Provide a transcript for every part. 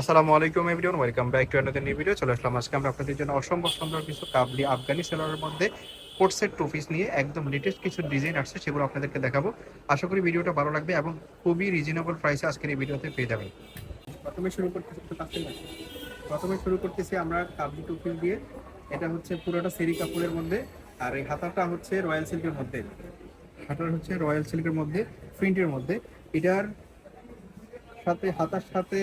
আসসালামু আলাইকুম everyone welcome back to another new video চলে আসলাম আজকে আমরা আপনাদের জন্য অসম্ভব সুন্দর কিছু কাবলি আফগানি সেলারের মধ্যে কোর্সের টু পিস নিয়ে একদম লেটেস্ট কিছু ডিজাইন আসছে, সেগুলো আপনাদেরকে দেখাবো। আশা করি ভিডিওটা ভালো লাগবে এবং খুবই রিজনেবল প্রাইসে আজকের এই ভিডিওতে পেয়ে যাবেন। প্রথমে শুরু না। প্রথমে শুরু করতেছি আমরা কাবলি টু পিস দিয়ে। এটা হচ্ছে পুরোটা সেরি কাপড়ের মধ্যে আর এই হাতাটা হচ্ছে রয়্যাল সিল্কের মধ্যে। হাতার হচ্ছে রয়্যাল সিল্কের মধ্যে, প্রিন্টের মধ্যে। এটার সাথে, হাতার সাথে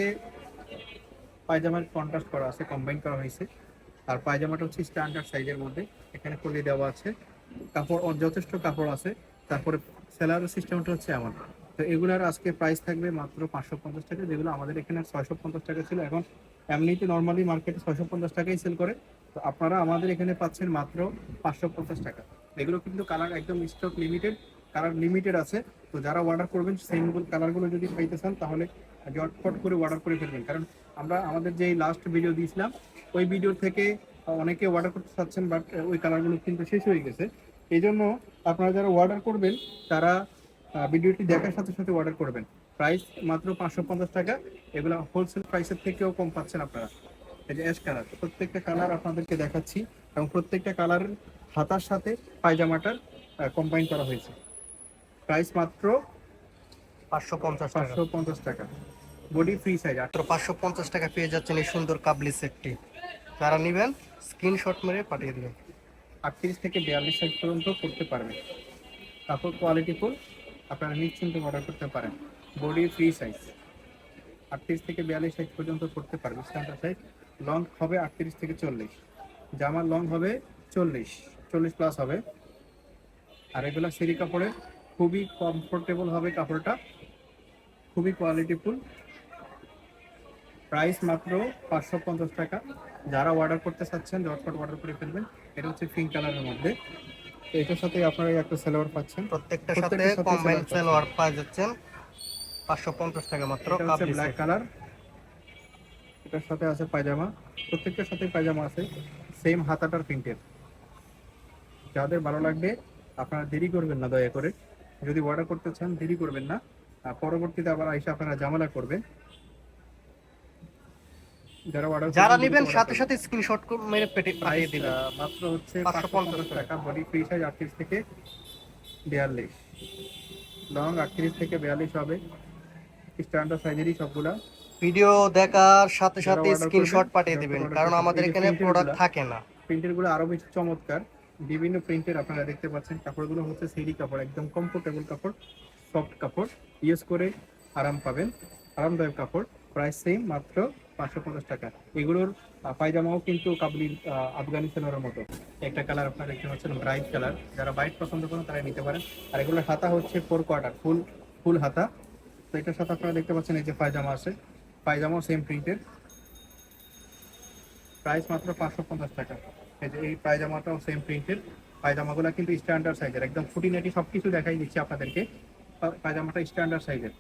পায়জামার কন্ট্রাস্ট করা আছে কম্বাইন করা হয়েছে। আর পায়জামাটা হচ্ছে স্ট্যান্ডার্ড সাইজের মধ্যে, এখানে কলি দেওয়া আছে। কাপড় যথেষ্ট কাপড় আছে, তারপরে সেলারের সিস্টেমটা হচ্ছে এমন। তো এগুলার আজকে প্রাইস থাকবে মাত্র পাঁচশো পঞ্চাশ টাকা, যেগুলো আমাদের এখানে ছয়শো পঞ্চাশ টাকা ছিল। এখন এমনিতে নর্মালি মার্কেটে ছয়শো পঞ্চাশ টাকাই সেল করে। তো আপনারা আমাদের এখানে পাচ্ছেন মাত্র পাঁচশো পঞ্চাশ টাকা। এগুলো কিন্তু কালার একদম স্টক লিমিটেড কালার লিমিটেড আছে। তো যারা অর্ডার করবেন সেম কালারগুলো যদি পাইতে চান, তাহলে জটফট করে অর্ডার করে ফেলবেন। কারণ আমরা আমাদের যে লাস্ট ভিডিও দিয়েছিলাম ওই ভিডিও থেকে অনেকে অর্ডার করতে চাচ্ছেন বাট ওই কালারগুলো কিন্তু শেষ হয়ে গেছে। এই জন্য আপনারা যারা অর্ডার করবেন তারা ভিডিওটি দেখার সাথে সাথে অর্ডার করবেন। প্রাইস মাত্র পাঁচশো পঞ্চাশ টাকা এগুলো হোলসেল প্রাইসের থেকেও কম পাচ্ছেন আপনারা। এই যে অ্যাশ কালার প্রত্যেকটা কালার আপনাদেরকে দেখাচ্ছি এবং প্রত্যেকটা কালার হাতার সাথে পায়জামাটার কম্বাইন করা হয়েছে। প্রাইস মাত্র পাঁচশো পঞ্চাশ পাঁচশো পঞ্চাশ টাকা। বডি ফ্রি সাইজ মাত্র পাঁচশো পঞ্চাশ টাকা পেয়ে যাচ্ছেন এই সুন্দর কাবলি সেটটি। যারা নেবেন স্ক্রিনশট মেরে পাঠিয়ে দেবেন। আটত্রিশ থেকে বিয়াল্লিশ সাইজ পর্যন্ত করতে পারবেন। কাপড় কোয়ালিটি ফুল আপনারা নিশ্চিন্তে অর্ডার করতে পারেন। বডি ফ্রি সাইজ আটত্রিশ থেকে বিয়াল্লিশ সাইজ পর্যন্ত করতে পারবেন। স্ট্যান্ডার্ড সাইজ লং হবে আটত্রিশ থেকে চল্লিশ। জামার লং হবে চল্লিশ। চল্লিশ প্লাস হবে। আর এগুলো সিরি কাপড়ে খুবই কমফোর্টেবল হবে কাপড়টা। খুবই কোয়ালিটি ফুল প্রাইস মাত্র পাঁচশো পঞ্চাশ টাকা। যারা অর্ডার করতে চাচ্ছেন ঝটপট অর্ডার করে ফেলবেন। এটা হচ্ছে পিঙ্ক কালারের মধ্যে। তো এটার সাথে আপনারা একটা সালোয়ার পাচ্ছেন। প্রত্যেকটার সাথে কম্বাইন সালোয়ার পাওয়া যাচ্ছেন পাঁচশো পঞ্চাশ টাকা মাত্র ব্ল্যাক কালার এটার সাথে আছে পায়জামা। প্রত্যেকটার সাথে পায়জামা আছে। সেম হাতাটার প্রিন্টের যাদের ভালো লাগবে আপনারা দেরি করবেন না দয়া করে। যদি অর্ডার করতে চান দেরি করবেন না। পরবর্তীতে আবার এসে আপনারা ঝামেলা করবেন। যারা অর্ডার যারা নেবেন সাথে সাথে স্ক্রিনশট মেরে পেটে পাঠিয়ে দিবেন। মাত্র হচ্ছে 550 টাকা। বডি ফ্রি সাইজ আটত্রিশ থেকে বিয়াল্লিশ। লং আটত্রিশ থেকে বিয়াল্লিশ হবে। স্ট্যান্ডার্ড সাইজেরই সবগুলা। ভিডিও দেখার সাথে সাথে স্ক্রিনশট পাঠিয়ে দিবেন কারণ আমাদের এখানে প্রোডাক্ট থাকে না। প্রিন্টেরগুলো আরও বেশি চমৎকার। বিভিন্ন প্রিন্টের আপনারা দেখতে পাচ্ছেন। কাপড়গুলো হচ্ছে সেরি কাপড় একদম কমফোর্টেবল কাপড় সফট কাপড়। ইউজ করে আরাম পাবেন। আরামদায়ক কাপড়। প্রাইস সেম মাত্র পাঁচশো পঞ্চাশ টাকা। এগুলোর পায়জামাও কিন্তু কাবলি আহ, আফগানি সেলোয়ারের মতো। একটা কালার আপনার দেখতে পাচ্ছেন ব্রাইট কালার। যারা ব্রাইট পছন্দ করেন তারা নিতে পারেন। আর এগুলোর হাতা হচ্ছে ফোর কোয়ার্টার ফুল ফুল হাতা। তো এটার সাথে আপনারা দেখতে পাচ্ছেন এই যে পায়জামা আছে। পায়জামাও সেম প্রিন্টের প্রাইস মাত্র পাঁচশো পঞ্চাশ টাকা। এই যে এই পায়জামাটাও সেম প্রিন্টের পায়জামাগুলো কিন্তু স্ট্যান্ডার্ড সাইজের একদম ফুটিনাটি সব কিছু দেখাই দিচ্ছি আপনাদেরকে। পায়জামাটা স্ট্যান্ডার্ড সাইজের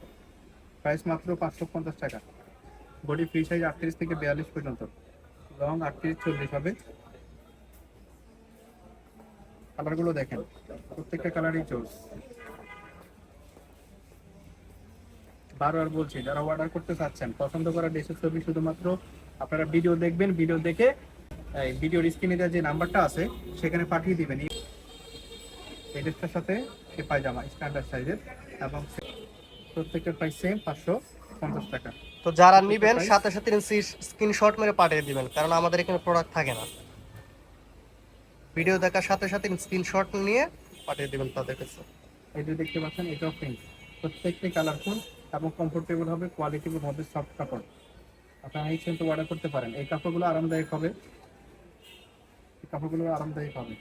প্রাইস মাত্র পাঁচশো পঞ্চাশ টাকা। বডি ফ্রি সাইজ আটত্রিশ থেকে বিয়াল্লিশ পর্যন্ত। লং আটত্রিশ, চল্লিশ হবে। কালারগুলো দেখেন। প্রত্যেকটা কালারই চলছে। বারবার বলছি, যারা অর্ডার করতে চাচ্ছেন, পছন্দ করা ড্রেসের ছবি শুধুমাত্র আপনারা ভিডিও দেখবেন ভিডিও দেখে, এই ভিডিওর স্ক্রিনে যে নাম্বারটা আছে, সেখানে পাঠিয়ে দিবেন। এই ড্রেসটার সাথে সে পায়জামা স্ট্যান্ডার্ড সাইজের এবং প্রত্যেকটার প্রাইস সেম পাঁচশো। পঞ্চাশ টাকা। তো যারা নেবেন সাথে সাথে স্ক্রিনশট মেরে পাঠিয়ে দিবেন কারণ আমাদের এখানে প্রোডাক্ট থাকে না। ভিডিও দেখার সাথে সাথে স্ক্রিনশট নিয়ে পাঠিয়ে দিবেন তাদের কাছে। এই যে দেখতে পাচ্ছেন এটাও প্রিন্ট প্রত্যেকটি কালারফুল এবং কমফোর্টেবল হবে কোয়ালিটিফুল হবে সফট কাপড়। আপনারা এই অর্ডার করতে পারেন। এই কাপড়গুলো আরামদায়ক হবে। এই কাপড়গুলো আরামদায়ক হবে।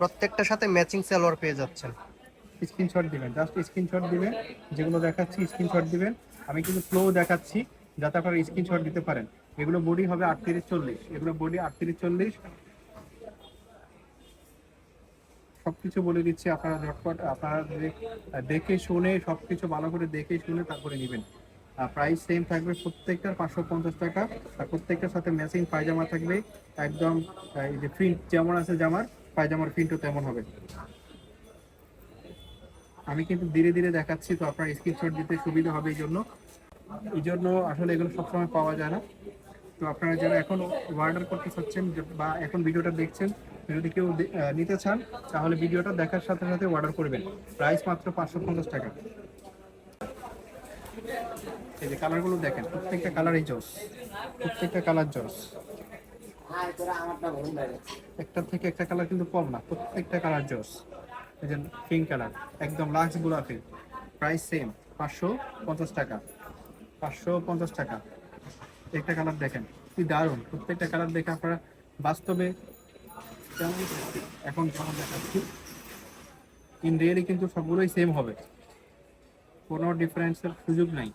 প্রত্যেকটার সাথে ম্যাচিং সালোয়ার পেয়ে যাচ্ছেন। স্ক্রিনশট দিবেন জাস্ট স্ক্রিনশট দিবেন, যেগুলো দেখাচ্ছি স্ক্রিনশট দিবেন। আমি কিন্তু ফ্লো দেখাচ্ছি, যাতে আপনারা স্ক্রিনশট দিতে পারেন। এগুলো বডি হবে আটত্রিশ চল্লিশ, এগুলো বডি আটত্রিশ চল্লিশ। সবকিছু বলে দিচ্ছি, আপনারা ঝটপট আপনারা দেখে শুনে, সবকিছু ভালো করে দেখে শুনে তারপরে নেবেন। প্রাইস সেম থাকবে প্রত্যেকটার পাঁচশো পঞ্চাশ টাকা। আর প্রত্যেকটার সাথে ম্যাচিং পায়জামা থাকবে। একদম, এই যে প্রিন্ট যেমন আছে জামার, পায়জামার প্রিন্টও তেমন হবে। আমি কিন্তু ধীরে ধীরে দেখাচ্ছি তো আপনার স্ক্রিনশট দিতে সুবিধা হবে এই জন্য। এই জন্য আসলে এগুলো সবসময় পাওয়া যায় না। তো আপনারা যারা এখন অর্ডার করতে চাচ্ছেন বা এখন ভিডিওটা দেখছেন যদি কেউ নিতে চান তাহলে ভিডিওটা দেখার সাথে সাথে অর্ডার করবেন। প্রাইস মাত্র পাঁচশো পঞ্চাশ টাকা। এই যে কালারগুলো দেখেন প্রত্যেকটা কালারই জোস। প্রত্যেকটা কালার জোস। একটা থেকে একটা কালার কিন্তু কম না প্রত্যেকটা কালার জোস। এই পিঙ্ক কালার একদম লাক্স গোলাপি প্রাইস সেম পাঁচশো পঞ্চাশ টাকা, পাঁচশো পঞ্চাশ টাকা। একটা কালার দেখেন, কি দারুণ। প্রত্যেকটা কালার দেখে আপনারা বাস্তবে এখন যেমন দেখাচ্ছি। ইন রিয়েলি কিন্তু সবগুলোই সেম হবে। কোনো ডিফারেন্সের সুযোগ নাই।